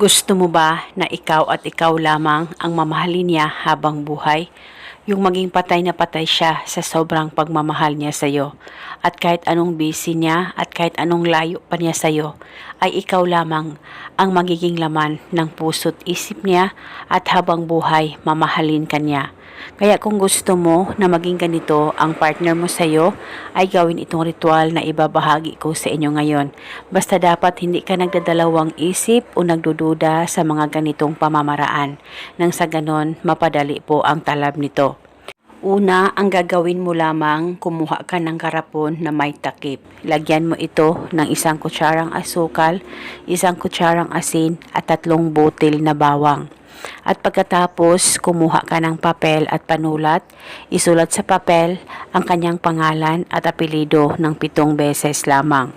Gusto mo ba na ikaw at ikaw lamang ang mamahalin niya habang buhay? Yung maging patay na patay siya sa sobrang pagmamahal niya sa iyo. At kahit anong busy niya at kahit anong layo pa niya sa iyo, ay ikaw lamang ang magiging laman ng puso't isip niya at habang buhay mamahalin ka niya. Kaya kung gusto mo na maging ganito ang partner mo sa iyo, ay gawin itong ritual na ibabahagi ko sa inyo ngayon. Basta dapat hindi ka nagdadalawang isip o nagdududa sa mga ganitong pamamaraan. Nang sa ganon, mapadali po ang talab nito. Una, ang gagawin mo lamang, kumuha ka ng karapon na may takip. Lagyan mo ito ng isang kutsarang asukal, isang kutsarang asin at tatlong butil na bawang. At pagkatapos, kumuha ka ng papel at panulat, isulat sa papel ang kanyang pangalan at apelido ng pitong beses lamang.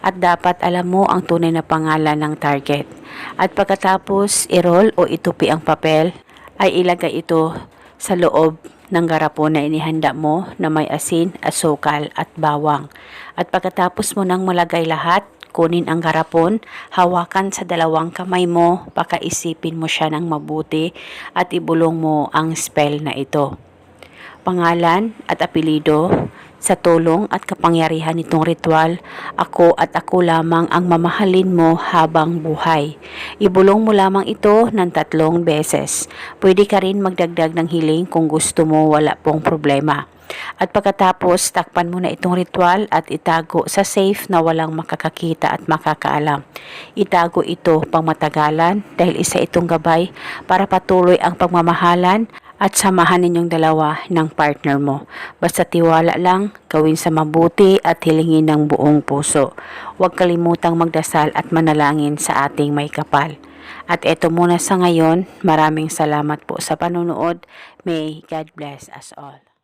At dapat alam mo ang tunay na pangalan ng target. At pagkatapos, i-roll o itupi ang papel, ay ilagay ito sa loob ng garapon na inihanda mo na may asin, asukal at bawang. At pagkatapos mo nang malagay lahat, kunin ang garapon, hawakan sa dalawang kamay mo, pakaisipin mo siya ng mabuti at ibulong mo ang spell na ito. Pangalan at apelido, sa tulong at kapangyarihan nitong ritual, ako at ako lamang ang mamahalin mo habang buhay. Ibulong mo lamang ito ng tatlong beses. Pwede ka rin magdagdag ng hiling kung gusto mo wala pong problema. At pagkatapos, takpan mo na itong ritual at itago sa safe na walang makakakita at makakaalam. Itago ito pang matagalan dahil isa itong gabay para patuloy ang pagmamahalan at samahan ninyong dalawa ng partner mo. Basta tiwala lang, gawin sa mabuti at hilingin ng buong puso. Huwag kalimutang magdasal at manalangin sa ating may kapal. At eto muna sa ngayon, maraming salamat po sa panonood. May God bless us all.